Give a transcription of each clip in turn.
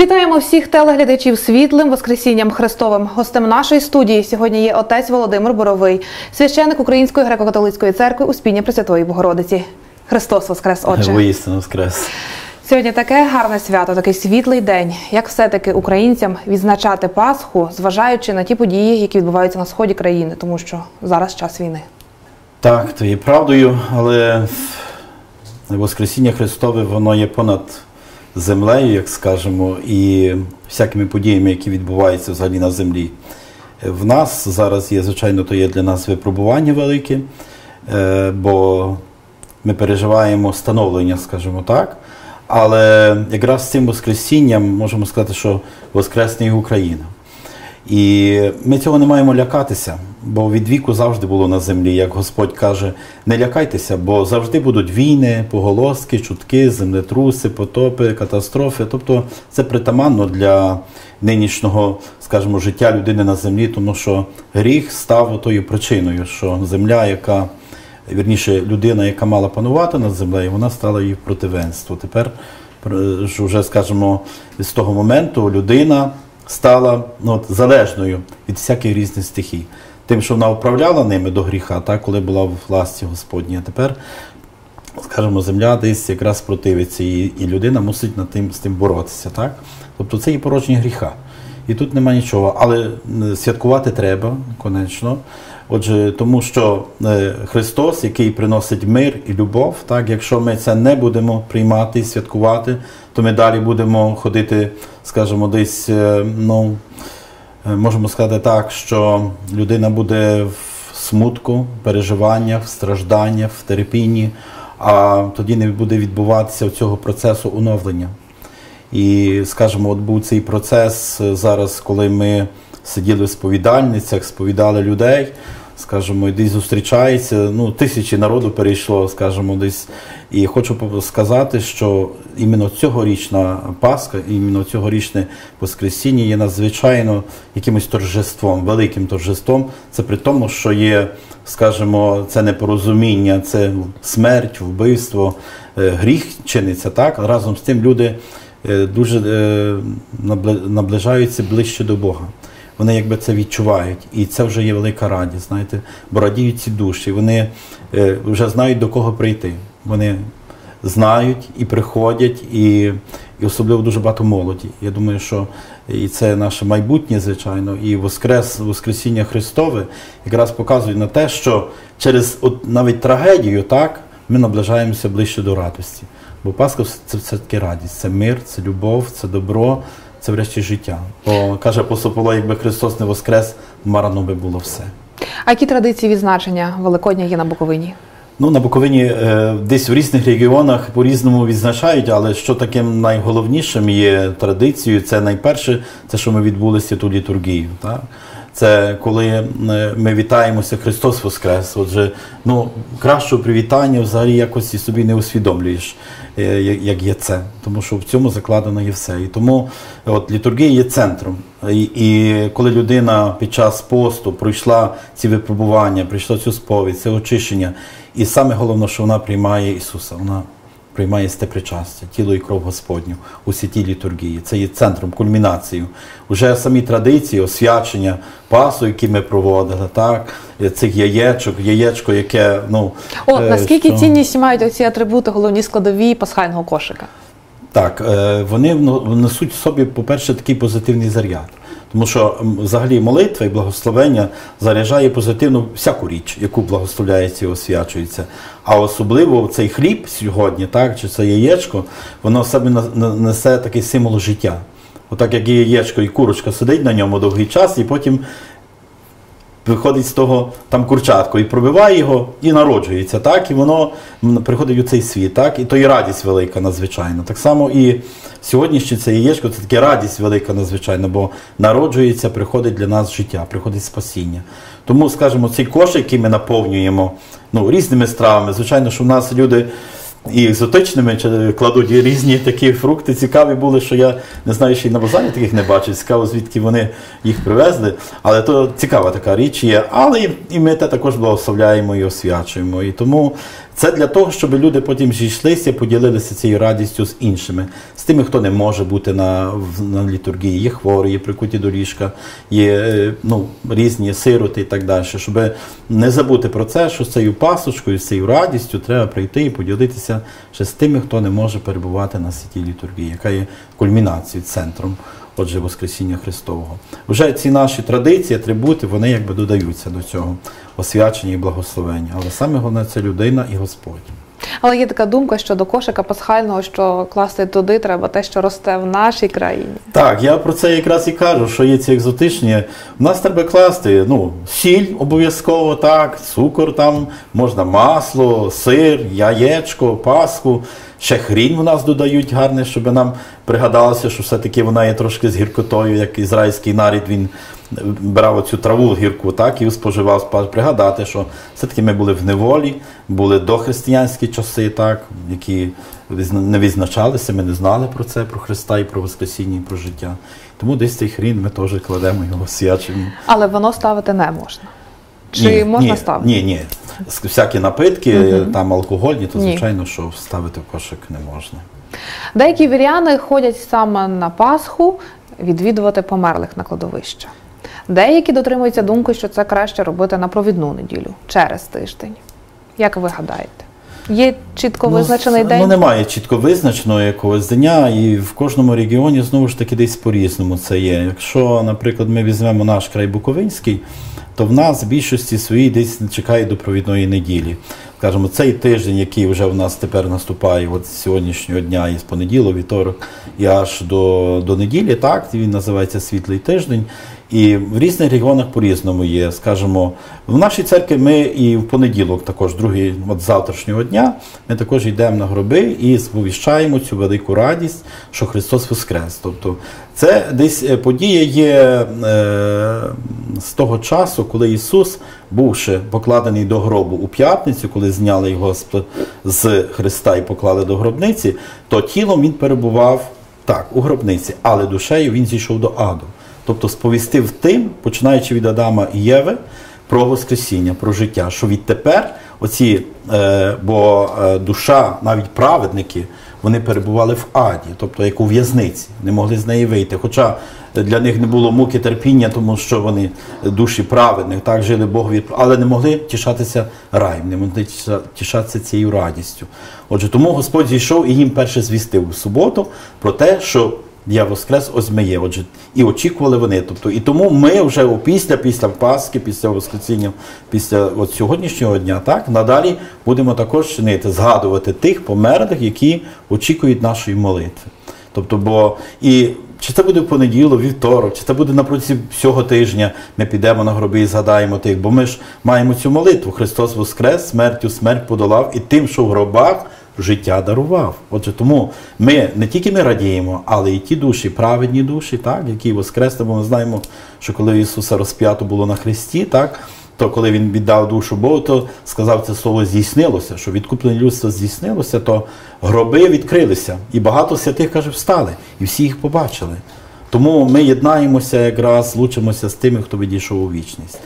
Вітаємо всіх телеглядачів світлим Воскресінням Христовим. Гостем нашої студії сьогодні є отець Володимир Боровий, священник Української греко-католицької церкви Успіння Пресвятої Богородиці. Христос Воскрес, Отче! Воістину воскрес. Сьогодні таке гарне свято, такий світлий день. Як все-таки українцям відзначати Пасху, зважаючи на ті події, які відбуваються на сході країни, тому що зараз час війни. Так, то є правдою, але Воскресіння Христове воно є понад землею, як скажемо, і всякими подіями, які відбуваються взагалі на землі. В нас зараз є, звичайно, то є для нас випробування велике, е, бо ми переживаємо становлення, скажімо так. Але якраз з цим Воскресінням можемо сказати, що Воскресне Україна. І ми цього не маємо лякатися, бо від віку завжди було на землі, як Господь каже, не лякайтеся, бо завжди будуть війни, поголоски, чутки, землетруси, потопи, катастрофи. Тобто це притаманно для нинішнього, скажімо, життя людини на землі, тому що гріх став тою причиною, що земля, яка вірніше, людина, яка мала панувати над землею, вона стала її противенство. Тепер, вже скажімо, з того моменту людина стала ну, от, залежною від всяких різних стихій. Тим, що вона управляла ними до гріха, так, коли була в власті Господній. А тепер, скажімо, земля десь якраз противиться, і і людина мусить над тим, з тим боротися. Так? Тобто це і порожні гріха. І тут нема нічого. Але святкувати треба, конечно. Отже, тому що е, Христос, який приносить мир і любов, так, якщо ми це не будемо приймати і святкувати, то ми далі будемо ходити, скажімо, десь, е, ну, е, можемо сказати так, що людина буде в смутку, переживаннях, в стражданнях, в терпінні, а тоді не буде відбуватися цього процесу оновлення. І, скажімо, от був цей процес зараз, коли ми сиділи в сповідальницях, сповідали людей скажімо, десь зустрічається. Ну, тисячі народу перейшло, скажімо, десь. І хочу сказати, що іменно цьогорічна Пасха, іменно цьогорічне Воскресіння є надзвичайно якимось торжеством, великим торжеством. Це при тому, що є, скажімо, це непорозуміння, це смерть, вбивство, е, гріх чиниться так. Разом з тим люди е, дуже е, наближаються ближче до Бога вони якби це відчувають. І це вже є велика радість, знаєте, бо радіють ці душі. Вони е, вже знають до кого прийти. Вони знають і приходять, і і особливо дуже багато молоді. Я думаю, що і це наше майбутнє, звичайно, і Воскрес, Воскресіння Христове якраз показує на те, що через от навіть трагедію так, ми наближаємося ближче до радості. Бо Пасха це все-таки радість, це мир, це любов, це добро, це врешті життя. Бо каже апостол Павло, якби Христос не воскрес, марно би було все. А які традиції відзначення Великодня є на Буковині? Ну, на Буковині е, десь в різних регіонах по-різному відзначають, але що таким найголовнішим є традицією, це найперше, це що ми відбулися ту літургію. Так? Це коли е, ми вітаємося Христос Воскрес. Отже, ну кращого привітання взагалі якось і собі не усвідомлюєш, е, як є це. Тому що в цьому закладено є все. І тому от літургія є центром. І, і коли людина під час посту пройшла ці випробування, пройшла цю сповідь, це очищення, і саме головне, що вона приймає Ісуса. Вона приймає сте причастя, тіло і кров Господню у святій літургії. Це є центром, кульмінацією. Уже самі традиції, освячення пасу, які ми проводили, так, цих яєчок, яєчко, яке. ну... От, е, наскільки що... цінність мають ці атрибути, головні складові пасхального кошика? Так, е, вони несуть в собі, по-перше, такий позитивний заряд. Тому що взагалі молитва і благословення заряджає позитивно всяку річ, яку благословляється і освячується. А особливо цей хліб сьогодні, так, чи це яєчко, воно в себе несе такий символ життя. Отак, як яєчко і курочка сидить на ньому довгий час, і потім виходить з того там курчатко і пробиває його, і народжується, так, і воно приходить у цей світ, так, і то і радість велика надзвичайно. Так само і сьогоднішнє це яєчко це таке радість велика надзвичайно, бо народжується, приходить для нас життя, приходить спасіння. Тому, скажімо, цей кошик, який ми наповнюємо ну, різними стравами, звичайно, що в нас люди і екзотичними кладуть і різні такі фрукти. Цікаві були, що я не знаю, що і на базарі таких не бачу. Цікаво, звідки вони їх привезли. Але то цікава така річ є. Але і ми те також благословляємо і освячуємо. І тому Це для того, щоб люди потім зійшлися, поділилися цією радістю з іншими, з тими, хто не може бути на, на літургії. Є хворі, є прикуті до ліжка, є е, ну, різні сироти і так далі. Щоб не забути про це, що з цією пасочкою, з цією радістю треба прийти і поділитися ще з тими, хто не може перебувати на святій літургії, яка є кульмінацією, центром. Отже, Воскресіння Христового. Вже ці наші традиції, атрибути, вони якби додаються до цього освячення і благословення. Але саме головне це людина і Господь. Але є така думка, що до кошика пасхального, що класти туди треба те, що росте в нашій країні. Так, я про це якраз і кажу, що є ці екзотичні. В нас треба класти ну, сіль обов'язково, так, цукор там, можна масло, сир, яєчко, пасху. Ще хрінь в нас додають гарне, щоб нам пригадалося, що все-таки вона є трошки з гіркотою, як ізраїльський нарід, він брав оцю траву гірку, так, і споживав, пригадати, що все-таки ми були в неволі, були дохристиянські часи, так, які не відзначалися, ми не знали про це, про Христа і про Воскресіння, і про життя. Тому десь цей хрін ми теж кладемо його свячимо. Але вино ставити не можна. Чи можна ні, ставити? Ні, ні. Всякі напитки, там алкогольні, то Ні. звичайно, що ставити в кошик не можна. Деякі віряни ходять саме на Пасху відвідувати померлих на кладовище. Деякі дотримуються думки, що це краще робити на провідну неділю через тиждень. Як ви гадаєте? Є чітко визначений Ну, день? Ну, немає чітко визначеного якогось дня, і в кожному регіоні знову ж таки десь по-різному це є. Якщо, наприклад, ми візьмемо наш край Буковинський, то в нас в більшості своїй десь чекає до провідної неділі. Скажімо, цей тиждень, який вже в нас тепер наступає, от з сьогоднішнього дня, із понеділок, вівторок, і аж до, до неділі, так, він називається світлий тиждень. І в різних регіонах по-різному є. Скажімо, в нашій церкві ми і в понеділок, також другий от завтрашнього дня, ми також йдемо на гроби і сповіщаємо цю велику радість, що Христос Воскрес. Тобто це десь е, подія є е, з того часу, коли Ісус, бувши покладений до гробу у п'ятницю, коли зняли його з, з Христа і поклали до гробниці, то тілом він перебував так, у гробниці, але душею він зійшов до аду. Тобто сповістив тим, починаючи від Адама і Єви, про Воскресіння, про життя, що відтепер оці, е, бо е, душа, навіть праведники, вони перебували в аді, тобто як у в'язниці, не могли з неї вийти. Хоча для них не було муки терпіння, тому що вони душі праведних, так жили Богові, але не могли тішатися раєм, не могли тішатися цією радістю. Отже, тому Господь зійшов і їм перше звістив у суботу про те, що я воскрес ось ми є. Отже, і очікували вони. Тобто, і тому ми вже після, після Пасхи, після Воскресіння, після от сьогоднішнього дня, так надалі будемо також чинити, згадувати тих померлих, які очікують нашої молитви. Тобто, бо і чи це буде в понеділок, вівторок, чи це буде на протязі всього тижня, ми підемо на гроби і згадаємо тих, бо ми ж маємо цю молитву. Христос Воскрес, смертю смерть подолав, і тим, що в гробах життя дарував. Отже, тому ми не тільки ми радіємо, але і ті душі, праведні душі, так, які воскресли, бо ми знаємо, що коли Ісуса розп'ято було на Христі, так, то коли Він віддав душу Богу, то сказав це слово здійснилося, що відкуплення людства здійснилося, то гроби відкрилися. І багато святих, каже, встали, і всі їх побачили. Тому ми єднаємося якраз, лучимося з тими, хто відійшов у вічність.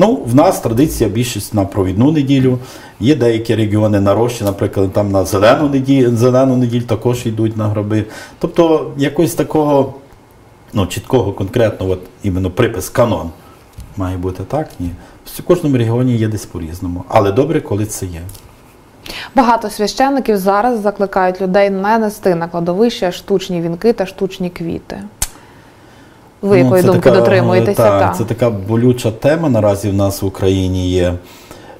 Ну, в нас традиція більшість на провідну неділю. Є деякі регіони нарощі, наприклад, там на зелену неділю, зелену неділю також йдуть на гроби. Тобто якось такого ну, чіткого, конкретного, от, іменно припис, канон має бути так, ні. В кожному регіоні є десь по-різному. Але добре, коли це є. Багато священників зараз закликають людей не нести на кладовище штучні вінки та штучні квіти. Ви Ну, якої думки така, дотримуєтеся? Так, Та. це така болюча тема наразі в нас в Україні є.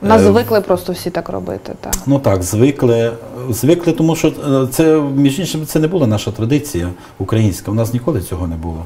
Нас Е, звикли просто всі так робити. Та. Ну так, звикли. Звикли, тому що е, це, між іншим, це не була наша традиція українська. У нас ніколи цього не було.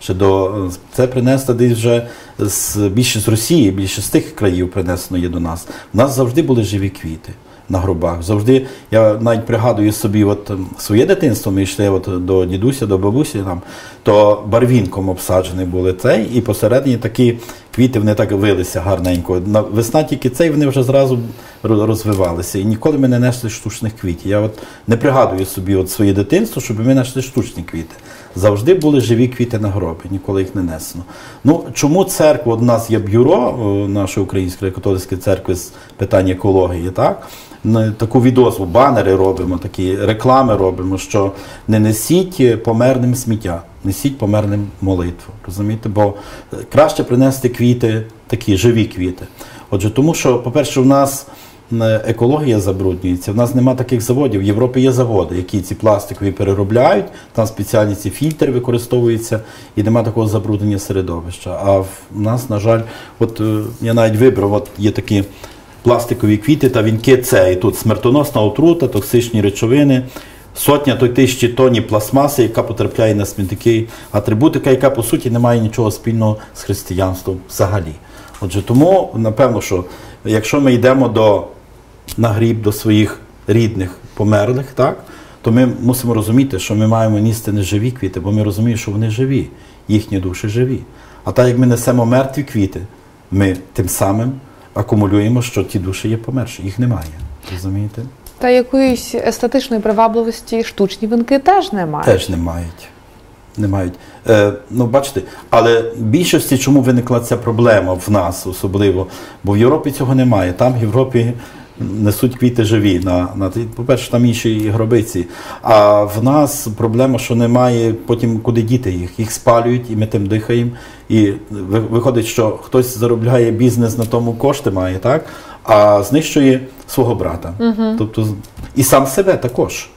Ще до, е, це принесло десь вже з, більше з Росії, більше з тих країв принесено є до нас. У нас завжди були живі квіти на гробах. Завжди, я навіть пригадую собі от, ем, своє дитинство, ми йшли от, до дідуся, до бабусі, там, то барвінком обсаджений були цей, і посередині такі квіти вони так вилися гарненько. На весна тільки цей, вони вже зразу розвивалися. І ніколи ми не несли штучних квітів. Я от не пригадую собі от своє дитинство, щоб ми знайшли штучні квіти. Завжди були живі квіти на гробі, ніколи їх не несено. Ну чому церква? От у нас є бюро нашої української католицької церкви з питань екології, так? Таку відозву, банери робимо, такі реклами робимо, що не несіть померним сміття, несіть померним молитву. Розумієте? Бо е, краще принести квіти, такі живі квіти. Отже, тому що, по-перше, у нас е, екологія забруднюється. В нас нема таких заводів. В Європі є заводи, які ці пластикові переробляють, там спеціальні ці фільтри використовуються, і нема такого забруднення середовища. А в нас, на жаль, от е, я навіть вибрав, от є такі пластикові квіти та вінки це. І тут смертоносна отрута, токсичні речовини. Сотня то тисячі тонні пластмаси, яка потрапляє на смітники, атрибутика, яка по суті не має нічого спільного з християнством взагалі. Отже, тому напевно, що якщо ми йдемо до на гріб до своїх рідних померлих, так, то ми мусимо розуміти, що ми маємо ністи не живі квіти, бо ми розуміємо, що вони живі, їхні душі живі. А так як ми несемо мертві квіти, ми тим самим акумулюємо, що ті душі є померші, їх немає. Розумієте? Та якоїсь естетичної привабливості штучні вінки теж немає. Теж не мають. Не мають. Е, ну, бачите, але в більшості чому виникла ця проблема в нас особливо? Бо в Європі цього немає. Там в Європі несуть квіти живі. На, на, по-перше, там інші гробиці. А в нас проблема, що немає потім куди діти їх. Їх спалюють, і ми тим дихаємо. І виходить, що хтось заробляє бізнес на тому кошти має, так? а знищує свого брата. Тобто, і сам себе також.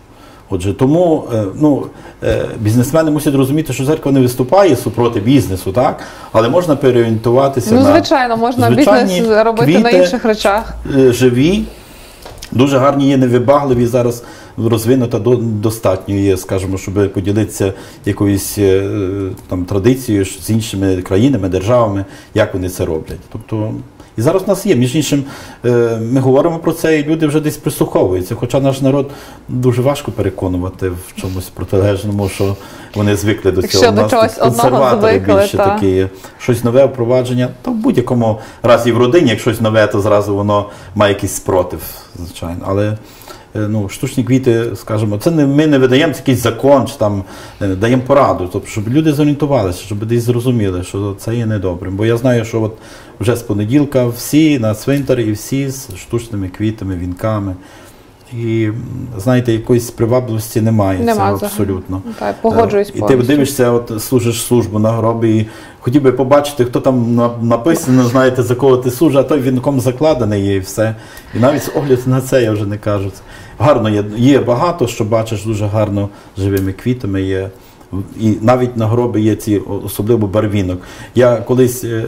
Отже, тому е, ну, е, бізнесмени мусять розуміти, що церква не виступає супроти бізнесу, так? але можна переорієнтуватися Ну, на звичайно, можна бізнес робити на інших речах. е, живі. Дуже гарні є невибагливі зараз розвинута до- достатньо є, скажімо, щоб поділитися якоюсь там традицією з іншими країнами, державами, як вони це роблять. Тобто, і зараз в нас є. Між іншим, е, ми говоримо про це, і люди вже десь прислуховуються. Хоча наш народ дуже важко переконувати в чомусь протилежному, що вони звикли до Якщо цього. У до чогось одного консерватори звикли, більше та. такі. Щось нове впровадження, то в будь-якому разі в родині, як щось нове, то зразу воно має якийсь спротив, звичайно. Але е, ну, штучні квіти, скажімо, це не ми не видаємо якийсь закон, чи там е, даємо пораду, тобто, щоб люди зорієнтувалися, щоб десь зрозуміли, що це є недобрим. Бо я знаю, що от вже з понеділка всі на цвинтар і всі з штучними квітами, вінками. І знаєте, якоїсь привабливості немає Нема цього взагалі. абсолютно. Так, погоджуюсь І ти дивишся, от служиш службу на гробі, і хотів би побачити, хто там написано, знаєте, за кого ти служиш, а той вінком закладений є і все. І навіть з огляду на це я вже не кажу. Гарно є, є багато, що бачиш дуже гарно живими квітами. Є. І навіть на гроби є ці особливо барвінок. Я колись е,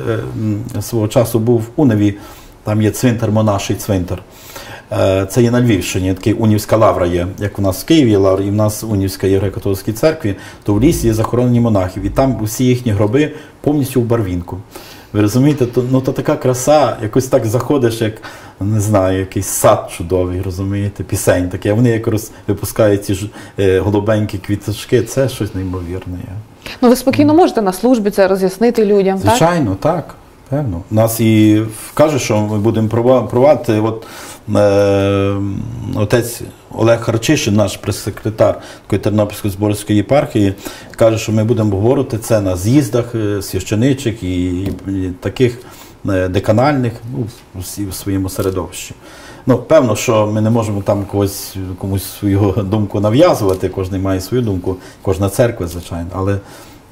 е, свого часу був в Уневі, там є цвинтар, монаший цвинтар. Е, Це є на Львівщині, такий Унівська лавра є. Як у нас в Києві є лавра, і в нас Унівська є греко-католицькій церкві, то в лісі є захоронені монахів. І там усі їхні гроби повністю в барвінку. Ви розумієте, то, ну, то така краса, якось так заходиш, як не знаю, якийсь сад чудовий, розумієте, пісень таке. Вони якраз випускають ці ж е, голубенькі квіточки, це щось неймовірне. Ну, ви спокійно можете на службі це роз'яснити людям, так? Звичайно, так. Певно. Нас і каже, що ми будемо прова- провадити. От, е, отець Олег Харчишин, наш прес-секретар Тернопільської зборської єпархії, каже, що ми будемо говорити це на з'їздах е, священичих і, і таких е, деканальних ну, в своєму середовищі. Ну, певно, що ми не можемо там когось комусь свою думку нав'язувати, кожен має свою думку, кожна церква, звичайно. Але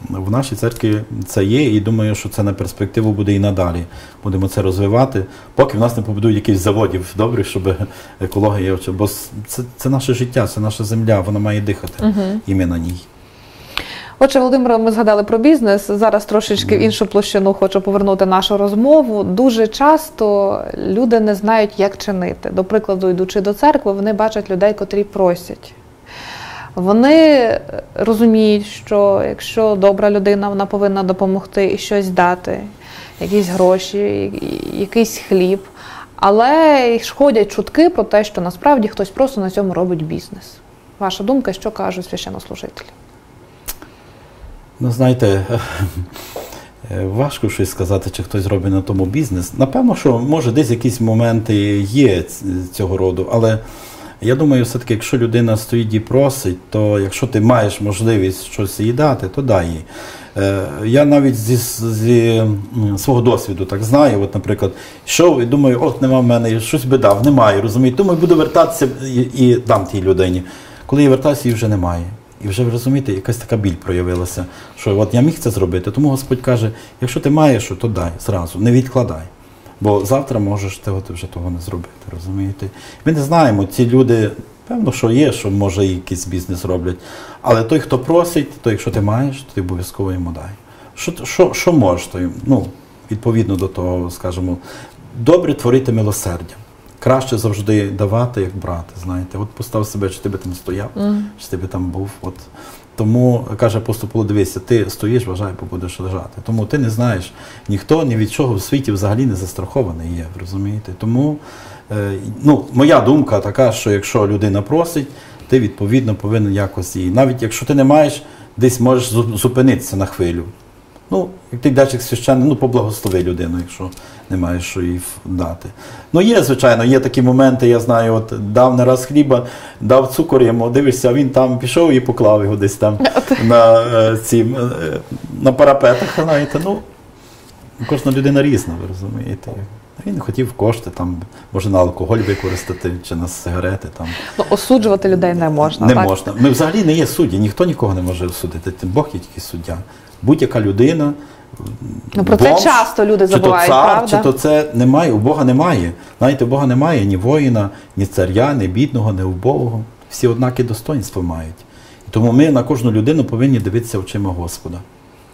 в нашій церкві це є, і думаю, що це на перспективу буде і надалі. Будемо це розвивати, поки в нас не побудують якихось заводів добрих, щоб екологія, бо це, це наше життя, це наша земля, вона має дихати, і ми на ній. Отже, Володимире, ми згадали про бізнес. Зараз трошечки в іншу площину хочу повернути нашу розмову. Дуже часто люди не знають, як чинити. До прикладу, йдучи до церкви, вони бачать людей, котрі просять. Вони розуміють, що якщо добра людина, вона повинна допомогти і щось дати, якісь гроші, якийсь хліб. Але ходять чутки про те, що насправді хтось просто на цьому робить бізнес. Ваша думка, що кажуть священнослужителі? Ну, знаєте, важко щось сказати, чи хтось робить на тому бізнес. Напевно, що може десь якісь моменти є цього роду, але Я думаю, все-таки, якщо людина стоїть і просить, то якщо ти маєш можливість щось їй дати, то дай їй. Е, Я навіть зі, зі свого досвіду так знаю. От, наприклад, йшов і думаю, от нема в мене, щось би дав, немає, розумієте. Думаю, буду вертатися і, і дам тій людині. Коли я вертаюся, її вже немає. І вже розумієте, якась така біль проявилася, що от я міг це зробити. Тому Господь каже, якщо ти маєш, то дай зразу, не відкладай. Бо завтра можеш ти вже того не зробити, розумієте? Ми не знаємо, ці люди, певно, що є, що може якийсь бізнес роблять. Але той, хто просить, то якщо ти маєш, то ти обов'язково йому дай. Що, що, що можеш, то ну, відповідно до того, скажімо, добре творити милосердя. Краще завжди давати, як брати. Знаєте, от постав себе, чи ти би там стояв, чи ти би там був. От. Тому каже апостол дивися, ти стоїш, вважай, бо будеш лежати. Тому ти не знаєш, ніхто ні від чого в світі взагалі не застрахований є, розумієте? Тому е, ну, моя думка така, що якщо людина просить, ти відповідно повинен якось її. Навіть якщо ти не маєш, десь можеш зупинитися на хвилю. Ну, як ти йдеш як священник, ну поблагослови людину, якщо не маєш що їй дати. Ну, є, звичайно, є такі моменти, я знаю, от дав не раз хліба, дав цукор йому, дивишся, а він там пішов і поклав його десь там на, е, ці, е, на парапетах, знаєте. Ну, кожна людина різна, ви розумієте. Він хотів кошти, там, може на алкоголь використати чи на сигарети. Там. Ну, осуджувати людей не можна. Не так? можна. Ми взагалі не є судді, ніхто нікого не може судити. Тим Бог є тільки суддя. Будь-яка людина. Ну, про це часто люди забувають, чи то цар, правда? Чи то це немає, у Бога немає. Знаєте, у Бога немає ні воїна, ні царя, ні бідного, ні убогого. Всі однакі достоинства мають. І тому ми на кожну людину повинні дивитися очима Господа.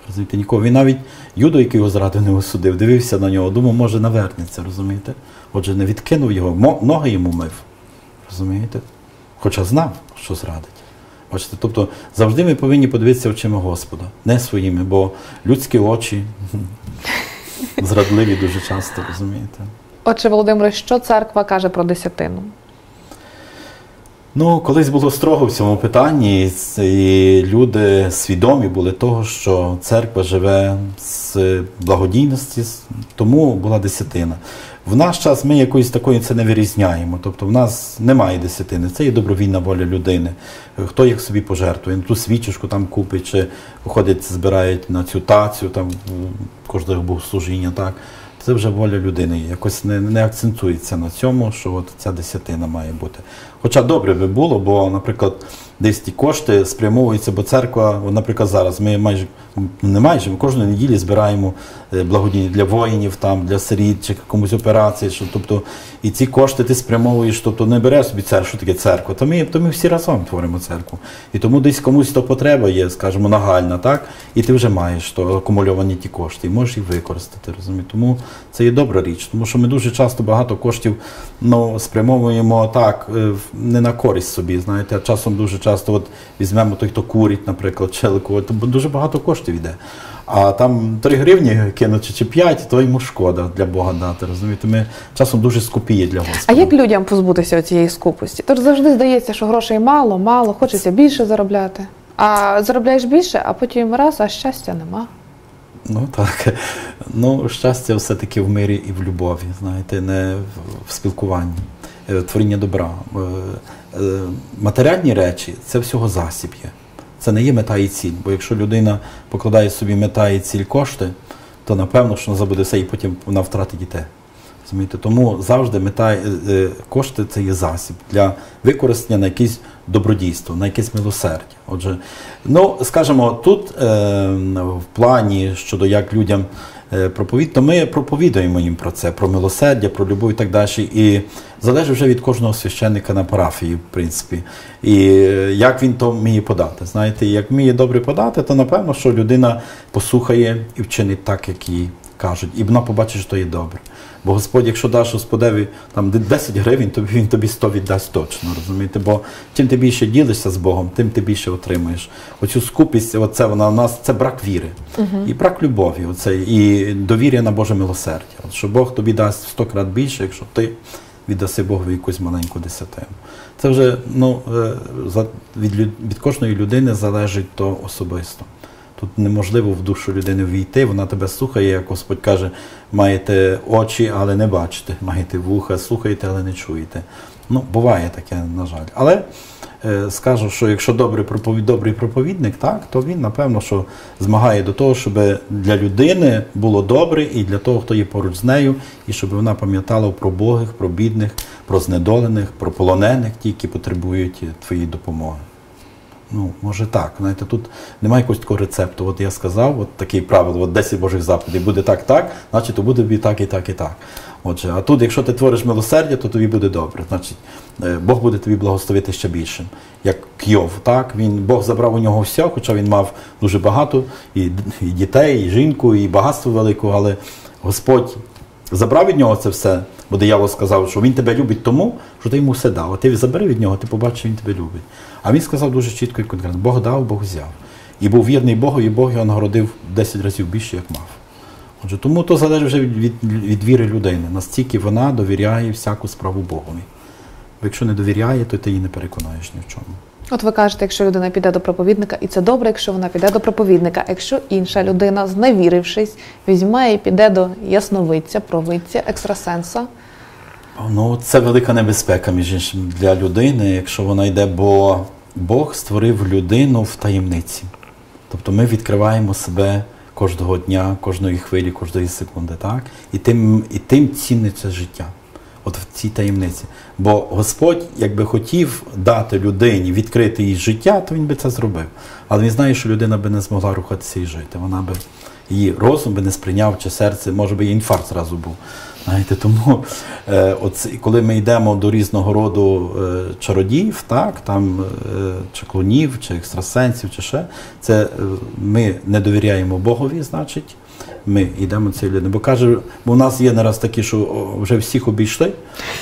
Розумієте, нікого. Він навіть юдо, який його зрадив, не осудив, дивився на нього, думав, може навернеться, розумієте? Отже, не відкинув його, ноги йому мив. Розумієте? Хоча знав, що зрадить. Бачите, тобто завжди ми повинні подивитися очима Господа, не своїми, бо людські очі зрадливі дуже часто, розумієте? Отже, Володимире, що церква каже про десятину? Ну, колись було строго в цьому питанні, і люди свідомі були того, що церква живе з благодійності, тому була десятина. В наш час ми якоїсь такої це не вирізняємо. Тобто в нас немає десятини, це є добровільна воля людини. Хто як собі пожертвує, ту свічечку там купить, чи ходять, збирають на цю тацю, там кожного богослужіння, так. Це вже воля людини. Якось не, не акцентується на цьому, що от ця десятина має бути. Хоча добре би було, бо, наприклад, десь ті кошти спрямовуються, бо церква, наприклад, зараз ми майже не майже ми кожної неділі збираємо е, благодійні для воїнів, там, для сиріт чи комусь операції. Що, тобто, і ці кошти ти спрямовуєш, тобто не береш собі церкву, що таке церква. То ми, то ми всі разом творимо церкву. І тому десь комусь то потреба є, скажімо, нагальна, так? І ти вже маєш то акумульовані ті кошти, і можеш їх використати. розумієте? Тому це є добра річ, тому що ми дуже часто багато коштів ну, спрямовуємо так, е, не на користь собі. Знаєте, а часом дуже часто от візьмемо той, хто курить, наприклад, алкоголь, то дуже багато коштів йде. А там 3 гривні кинути чи 5, то йому шкода для Бога дати. Розумієте, ми часом дуже скупі є для А як людям позбутися цієї скупості? Тож завжди здається, що грошей мало, мало, хочеться більше заробляти. А заробляєш більше, а потім раз, а щастя нема. Ну так. Ну, щастя все-таки в мирі і в любові, знаєте, не в- в спілкуванні, е, творіння добра. Е, е, Матеріальні речі це всього засіб є. Це не є мета і ціль. Бо якщо людина покладає собі мета і ціль кошти, то напевно, що вона забуде все і потім вона втратить і те. Розумієте? Тому завжди мета е, е, кошти це є засіб для використання на якесь добродійство, на якесь милосердя. Отже, ну скажімо, тут е, в плані щодо як людям проповідь, то ми проповідуємо їм про це, про милосердя, про любов і так далі. І залежить вже від кожного священника на парафії, в принципі. І е, як він то вміє подати. Знаєте, як вміє добре подати, то напевно, що людина послухає і вчинить так, як їй кажуть, і вона побачить, що є добре. Бо Господь, якщо даш Господеві там 10 гривень, то він тобі 100 віддасть точно, розумієте? Бо чим ти більше ділишся з Богом, тим ти більше отримаєш. Оцю скупість, оце вона у нас це брак віри і брак любові, оце, і довір'я на Боже милосердя. От, що Бог тобі дасть в 100 крат більше, якщо ти віддаси Богові якусь маленьку десятину. Це вже ну, е, від, від кожної людини залежить то особисто. Тут неможливо в душу людини війти, вона тебе слухає, як Господь каже, маєте очі, але не бачите, маєте вуха, слухаєте, але не чуєте. Ну, буває таке, на жаль. Але е, скажу, що якщо добрий проповід, добрий проповідник, так, то він, напевно, що змагає до того, щоб для людини було добре і для того, хто є поруч з нею, і щоб вона пам'ятала про богих, про бідних, про знедолених, про полонених, ті, які потребують твоєї допомоги. Ну, може так. Знаєте, тут немає якогось такого рецепту. От я сказав, от таке правило, от 10 Божих заповідей, буде так, так, значить, то буде тобі так і так, і так. Отже, а тут, якщо ти твориш милосердя, то тобі буде добре. Значить, е, Бог буде тобі благословити ще більше. Як Кйов, так? Він, Бог забрав у нього все, хоча він мав дуже багато і, і дітей, і жінку, і багатство велике, але Господь забрав від нього це все, бо диявол сказав, що він тебе любить тому, що ти йому все дав. А ти забери від нього, ти побачиш, він тебе любить. А він сказав дуже чітко і конкретно: Бог дав, Бог взяв. І був вірний Богу, і Бог його нагородив 10 разів більше, як мав. Отже, тому то залежить вже від, від, від віри людини, настільки вона довіряє всяку справу Богові. Бо якщо не довіряє, то ти її не переконаєш ні в чому. От ви кажете, якщо людина піде до проповідника, і це добре, якщо вона піде до проповідника. Якщо інша людина, зневірившись, візьме і піде до ясновидця, провидця, екстрасенса. Ну, це велика небезпека, між іншим, для людини, якщо вона йде, бо Бог створив людину в таємниці. Тобто ми відкриваємо себе кожного дня, кожної хвилі, кожної секунди, так? І тим, і тим ціниться життя. От в цій таємниці. Бо Господь, якби хотів дати людині відкрити їй життя, то він би це зробив. Але він знає, що людина би не змогла рухатися і жити. Вона би її розум би не сприйняв, чи серце, може би інфаркт зразу був. Знаєте, тому е, от, коли ми йдемо до різного роду е, чародіїв, так, там, е, чи клонів, чи екстрасенсів, чи ще, це е, ми не довіряємо Богові, значить, ми йдемо цією людиною. Бо каже, бо у нас є не такі, що вже всіх обійшли,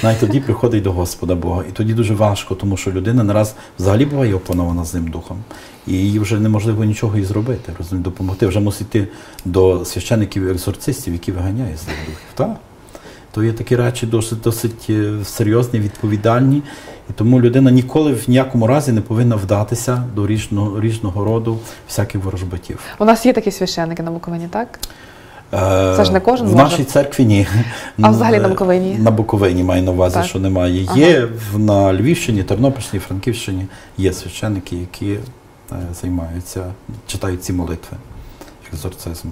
навіть тоді приходить до Господа Бога. І тоді дуже важко, тому що людина не раз взагалі буває опанована з ним духом. І їй вже неможливо нічого і зробити, розумієте, допомогти. Вже мусить йти до священиків екзорцистів, які виганяють злих духів. Так? То є такі речі досить досить е, серйозні, відповідальні. І тому людина ніколи в ніякому разі не повинна вдатися до різного, різного роду всяких ворожбитів. У нас є такі священники на Буковині, так? Е, Це ж не кожен в може. нашій церкві ні. А взагалі на Буковині? На Буковині маю на увазі, Так. що немає. Є в- на Львівщині, Тернопільщині, Франківщині є священники, які е, займаються, читають ці молитви екзорцизму.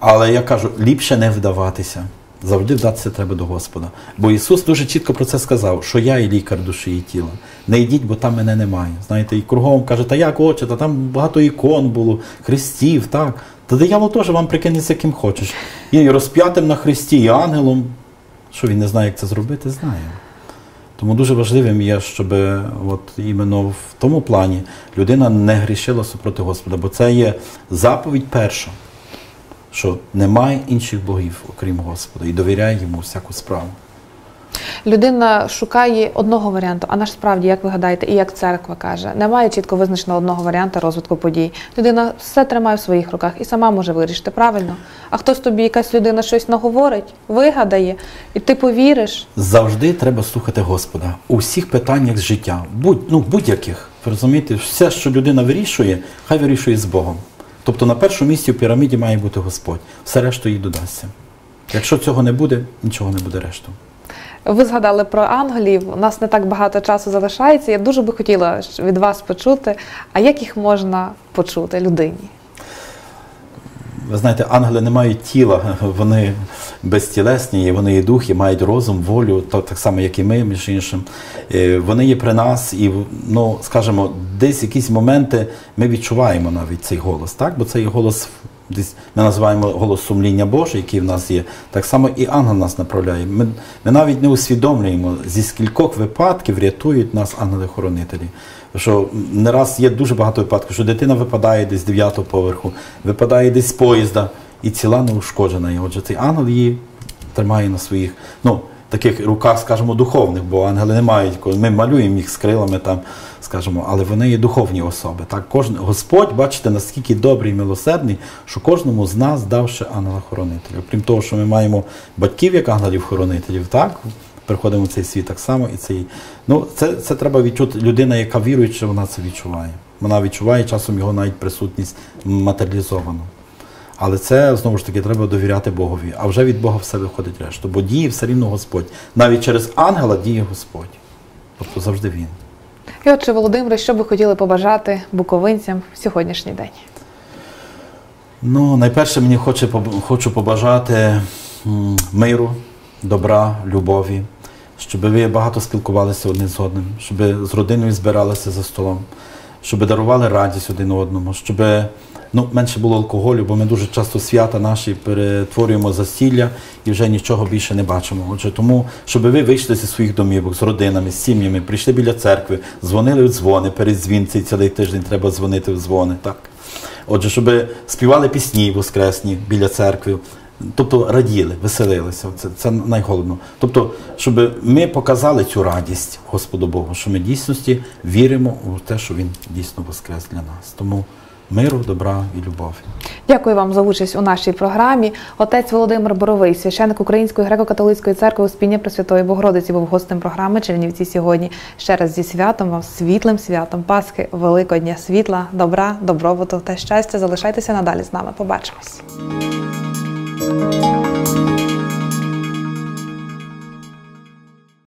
Але я кажу, ліпше не вдаватися. Завжди вдатися треба до Господа. Бо Ісус дуже чітко про це сказав, що я і лікар душі і тіла. Не йдіть, бо там мене немає. Знаєте, і кругом каже, та як отче, та там багато ікон було, хрестів, так. Та диявол теж вам прикинеться ким хочеш. І розп'ятим на хресті, і ангелом. Що він не знає, як це зробити, знає. Тому дуже важливим є, щоб от іменно в тому плані людина не грішила супроти Господа, бо це є заповідь перша, що немає інших богів, окрім Господа, і довіряє йому всяку справу. Людина шукає одного варіанту, а насправді, як ви гадаєте, і як церква каже, немає чітко визначеного одного варіанту розвитку подій. Людина все тримає в своїх руках і сама може вирішити правильно. А хтось тобі, якась людина щось наговорить, вигадає, і ти повіриш. Завжди треба слухати Господа у всіх питаннях з життя, будь, ну, будь-яких. Розумієте, все, що людина вирішує, хай вирішує з Богом. Тобто на першому місці в піраміді має бути Господь. Все решту їй додасться. Якщо цього не буде, нічого не буде решту. Ви згадали про ангелів. У нас не так багато часу залишається. Я дуже би хотіла від вас почути. А як їх можна почути людині? Ви знаєте, ангели не мають тіла, вони безтілесні, і вони є духи, мають розум, волю, то так само, як і ми, між іншим. Е, Вони є при нас, і ну, скажімо, десь якісь моменти ми відчуваємо навіть цей голос, так? Бо цей голос десь ми називаємо голос сумління Боже, який в нас є. Так само і ангел нас направляє. Ми, ми навіть не усвідомлюємо, зі скількох випадків рятують нас ангели-хоронителі. Що не раз є дуже багато випадків, що дитина випадає десь з 9 поверху, випадає десь з поїзда і ціла не ушкоджена. І отже, цей ангел її тримає на своїх ну, таких руках, скажімо, духовних, бо ангели не мають, ми малюємо їх з крилами, там, скажімо, але вони є духовні особи. Так, кожен, Господь, бачите, наскільки добрий і милосердний, що кожному з нас давши ангела-хоронителя. Крім того, що ми маємо батьків як ангелів-хоронителів, так? Приходимо в цей світ так само і цей. Ну, це, це треба відчути. Людина, яка віруюча, вона це відчуває. Вона відчуває часом його навіть присутність матеріалізовану. Але це знову ж таки треба довіряти Богові. А вже від Бога все виходить решту. Бо діє все рівно Господь. Навіть через ангела діє Господь. Тобто завжди він. І отже, Володимире, що би хотіли побажати буковинцям в сьогоднішній день? Ну, найперше мені хочу побажати миру, добра, любові, щоб ви багато спілкувалися один з одним, щоб з родиною збиралися за столом, щоб дарували радість один одному, щоб ну, менше було алкоголю, бо ми дуже часто свята наші перетворюємо засілля і вже нічого більше не бачимо. Отже, тому, щоб ви вийшли зі своїх домівок, з родинами, з сім'ями, прийшли біля церкви, дзвонили в дзвони, перед дзвін цей цілий тиждень треба дзвонити в дзвони. Так? Отже, щоб співали пісні воскресні біля церкви, тобто раділи, веселилися. Це, це найголовно. Тобто, щоб ми показали цю радість Господу Богу, що ми дійсності віримо у те, що Він дійсно воскрес для нас. Тому миру, добра і любові. Дякую вам за участь у нашій програмі. Отець Володимир Боровий, священник Української греко-католицької церкви Успіння Пресвятої Богородиці, був гостем програми Чернівці сьогодні. Ще раз зі святом вам, світлим святом, Пасхи, Великодня, світла, добра, добробуту та щастя. Залишайтеся надалі з нами. Побачимось. Música